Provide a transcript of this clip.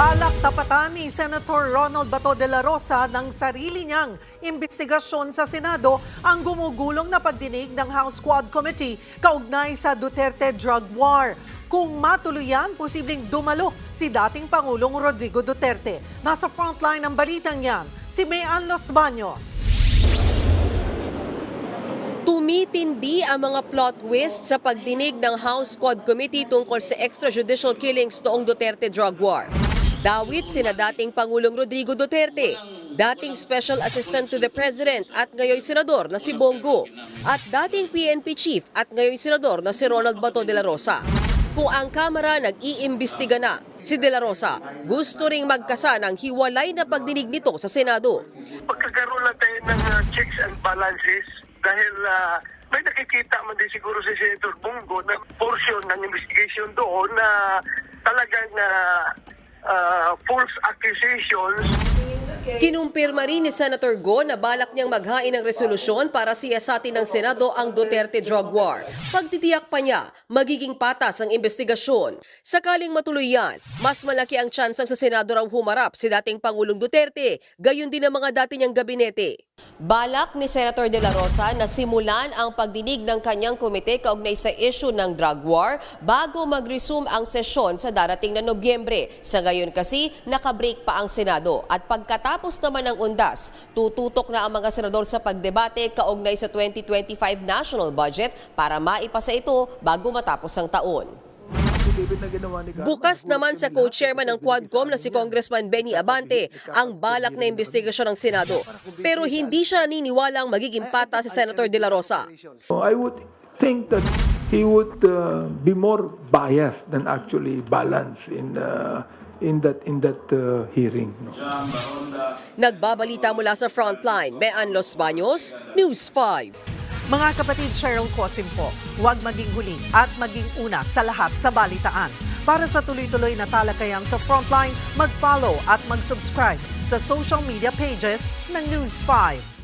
Balak tapatan ni Senator Ronald Bato de la Rosa ng sarili niyang investigasyon sa Senado ang gumugulong na pagdinig ng House Quad Committee kaugnay sa Duterte drug war. Kung matuloy yan, posibleng dumalo si dating Pangulong Rodrigo Duterte. Nasa frontline ng balitang yan, si Mayan Los Baños. Tumitindi ang mga plot twist sa pagdinig ng House Quad Committee tungkol sa extrajudicial killings noong Duterte drug war. Dawit sina dating Pangulong Rodrigo Duterte, dating Special Assistant to the President at ngayon Senador na si Bongo, at dating PNP Chief at ngayon Senador na si Ronald Bato de la Rosa. Kung ang Kamara nag-iimbestiga na, si De La Rosa gusto ring magkasa ng hiwalay na pagdinig nito sa Senado. pagkakaroon lang tayo ng uh, checks and balances dahil uh, may nakikita man din siguro si Senator Bungo na portion ng investigation doon na Uh, false accusations Kinumpirma rin ni Senator Go na balak niyang maghain ng resolusyon para siyasatin ng Senado ang Duterte drug war. Pagtitiyak pa niya, magiging patas ang investigasyon. Sakaling matuloy yan, mas malaki ang tsansang sa Senado raw humarap si dating Pangulong Duterte, gayon din ang mga dati niyang gabinete. Balak ni Senator De La Rosa na simulan ang pagdinig ng kanyang komite kaugnay sa issue ng drug war bago mag-resume ang sesyon sa darating na Nobyembre. Sa ngayon kasi, nakabreak pa ang Senado at pagkatapos naman ng undas, tututok na ang mga senador sa pagdebate kaugnay sa 2025 national budget para maipasa ito bago matapos ang taon. Bukas naman sa co-chairman ng Quadcom na si Congressman Benny Abante ang balak na investigasyon ng Senado. Pero hindi siya naniniwalang magiging pata si Senator De La Rosa. So I would think that he would uh, be more biased than actually balanced in uh, in that in that uh, hearing. no? Nagbabalita mula sa Frontline, Mean Los Baños, News 5. Mga kapatid Cheryl Cosim po, huwag maging huli at maging una sa lahat sa balitaan. Para sa tuloy-tuloy na talakayan sa Frontline, mag-follow at mag-subscribe sa social media pages ng News 5.